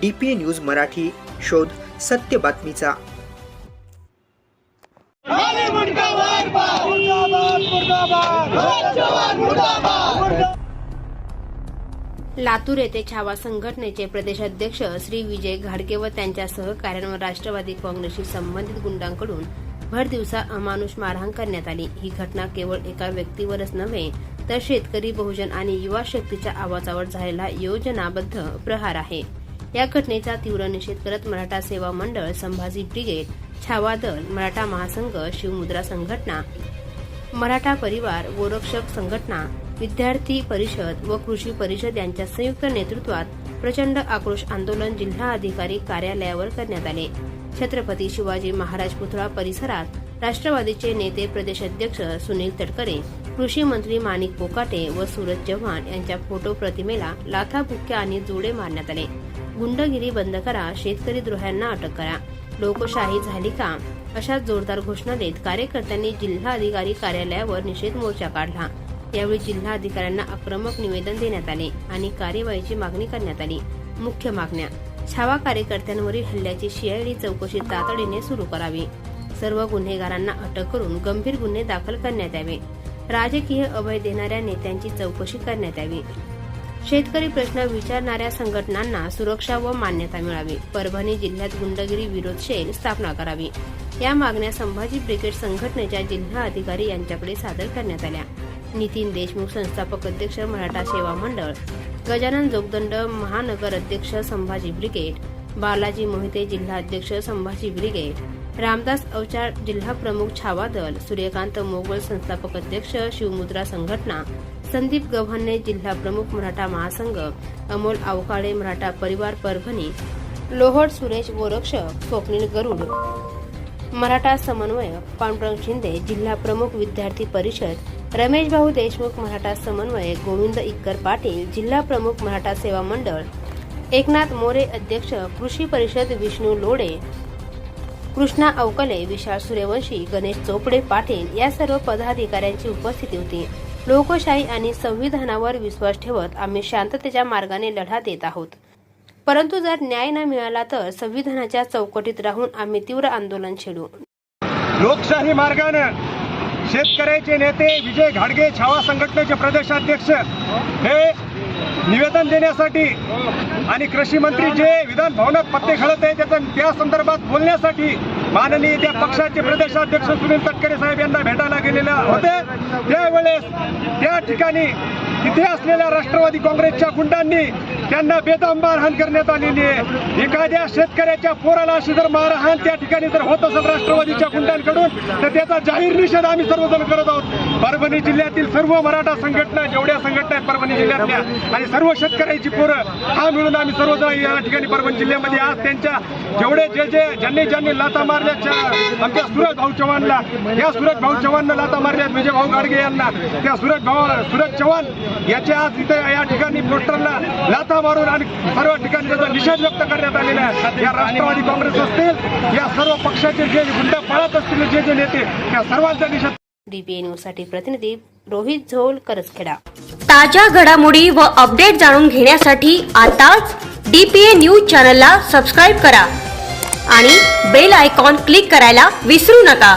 D P A news Marathi शोध सत्य बातमीचा. लातूर येथे छावा संघटनेचे प्रदेशाध्यक्ष श्री विजय घाडगे व त्यांच्या सहकाऱ्यांवर राष्ट्रवादी काँग्रेसशी संबंधित गुंडांकडून भर दिवसा अमानुष मारहाण करण्यात आली. ही घटना केवळ एका व्यक्तीवरच नव्हे तर शेतकरी बहुजन आणि युवा शक्तीच्या आवाजावर झालेला योजनाबद्ध प्रहार आहे. या घटनेचा तीव्र निषेध करत मराठा सेवा मंडळ संभाजी ब्रिगेड छावा दल मराठा महासंघ शिवमुद्रा संघटना मराठा परिवार गोरक्षक संघटना विद्यार्थी परिषद व कृषी परिषद यांच्या संयुक्त नेतृत्वात प्रचंड आक्रोश आंदोलन जिल्हा अधिकारी कार्यालयावर करण्यात आले. छत्रपती शिवाजी महाराज पुतळा परिसरात राष्ट्रवादीचे नेते प्रदेशाध्यक्ष सुनील तटकरे कृषी मंत्री माणिक पोकाटे व सूरज चव्हाण यांच्या फोटो प्रतिमेला लाथाबुक्क्या आणि जोडे मारण्यात आले. गुंडगिरी बंद करा शेतकरी द्रोह्यांना अटक करा. लोकशाही झाली का? अशा जोरदार घोषणा देत कार्यकर्त्यांनी जिल्हा अधिकारी कार्यालयावर निषेध मोर्चा काढला. यावेळी जिल्हा अधिकाऱ्यांना आक्रमक निवेदन देण्यात आले आणि कार्यवाहीची मागणी करण्यात आली. मुख्य मागण्या छावा कार्यकर्त्यांवरील हल्ल्याची सीआयडी चौकशी तातडीने सुरू करावी. सर्व गुन्हेगारांना अटक करून गंभीर गुन्हे दाखल करण्यात यावे. राजकीय अभय देणाऱ्या नेत्यांची चौकशी करण्यात यावी. शेतकरी प्रश्न विचारणाऱ्या संघटनांना सुरक्षा व मान्यता मिळावी. परभणी जिल्ह्यात गुंडगिरी विरोध सेल स्थापना करावी. या मागण्या संभाजी ब्रिगेड संघटनेच्या जिल्हा अधिकारी यांच्याकडे सादर करण्यात आल्या. नितीन देशमुख संस्थापक अध्यक्ष मराठा सेवा मंडळ गजानन जोगदंड महानगर अध्यक्ष संभाजी ब्रिगेड बालाजी मोहिते जिल्हा अध्यक्ष संभाजी ब्रिगेड रामदास अवचार जिल्हा प्रमुख छावा दल सूर्यकांत मोगल संस्थापक अध्यक्ष शिवमुद्रा संघटना संदीप गव्हाणे जिल्हा प्रमुख मराठा महासंघ अमोल आवकाळे मराठा परिवार परभणी लोहड सुरेश गोरक्षक स्वप्नील गरुड. मराठा समन्वयक पांडुरंग शिंदे जिल्हा प्रमुख विद्यार्थी परिषद रमेश भाऊ देशमुख मराठा समन्वयक गोविंद इक्कर पाटील जिल्हा प्रमुख मराठा सेवा मंडळ एकनाथ मोरे अध्यक्ष कृषी परिषद विष्णू लोडे कृष्णा अवकले विशाल सूर्यवंशी गणेश चोपडे पाटील या सर्व पदाधिकाऱ्यांची उपस्थिती होती. लोकशाही आणि संविधानावर विश्वास ठेवत आम्ही शांततेच्या मार्गाने लढा देत आहोत. परंतु जर न्याय न मिळाला तर संविधानाच्या चौकटीत राहून आम्ही तीव्र आंदोलन छेडू. लोकशाही मार्गानं शेतकऱ्याचे नेते विजय घाडगे छावा संघटनेचे प्रदेशाध्यक्ष हे निवेदन देण्यासाठी आणि कृषी मंत्री जे विधान भवनात पत्ते खेळत आहे त्याचा त्या संदर्भात बोलण्यासाठी माननीय त्या पक्षाचे प्रदेशाध्यक्ष सुनील तटकरे साहेब यांना भेटायला गेलेले होते. त्यावेळेस त्या ठिकाणी तिथे असलेल्या राष्ट्रवादी काँग्रेसच्या गुंडांनी त्यांना बेदम मारहाण करण्यात आलेली आहे. एखाद्या शेतकऱ्याच्या पोराला अशी जर मारहाण त्या ठिकाणी जर होत असेल राष्ट्रवादीच्या गुंडांकडून तर त्याचा जाहीर निषेध आम्ही सर्वजण करत आहोत. परभणी जिल्ह्यातील सर्व मराठा संघटना जेवढ्या संघटना आहेत परभणी जिल्ह्यातल्या आणि सर्व शेतकऱ्याची पोरं हा मिळून आम्ही सर्वजण या ठिकाणी परभणी जिल्ह्यामध्ये आज त्यांच्या जेवढे जे जे ज्यांनी ज्यांनी लाता मारल्याच्या आमच्या सुरज भाऊ चव्हाणला या सुरज भाऊ चव्हाणनं लाता मारल्यात विजय भाऊ गाडगे यांना त्या सुरज भाऊ सुरज चव्हाण याच्या आज इथे या ठिकाणी पोस्टरला लाथा मारून आणि सर्व ठिकाणी त्याचा निषेध व्यक्त करण्यात आलेला आहे. या राष्ट्रवादी काँग्रेस असतील या सर्व पक्षाचे जे गुंड पळत असतील जे जे नेते त्या सर्वांचा निषेध डीपीए न्यूजसाठी प्रतिनिधी रोहित झोल करसखेडा. ताज्या घडामोडी व अपडेट जाणून घेण्यासाठी आताच डीपीए न्यूज चॅनलला सबस्क्राईब करा आणि बेल आयकॉन क्लिक करायला विसरू नका.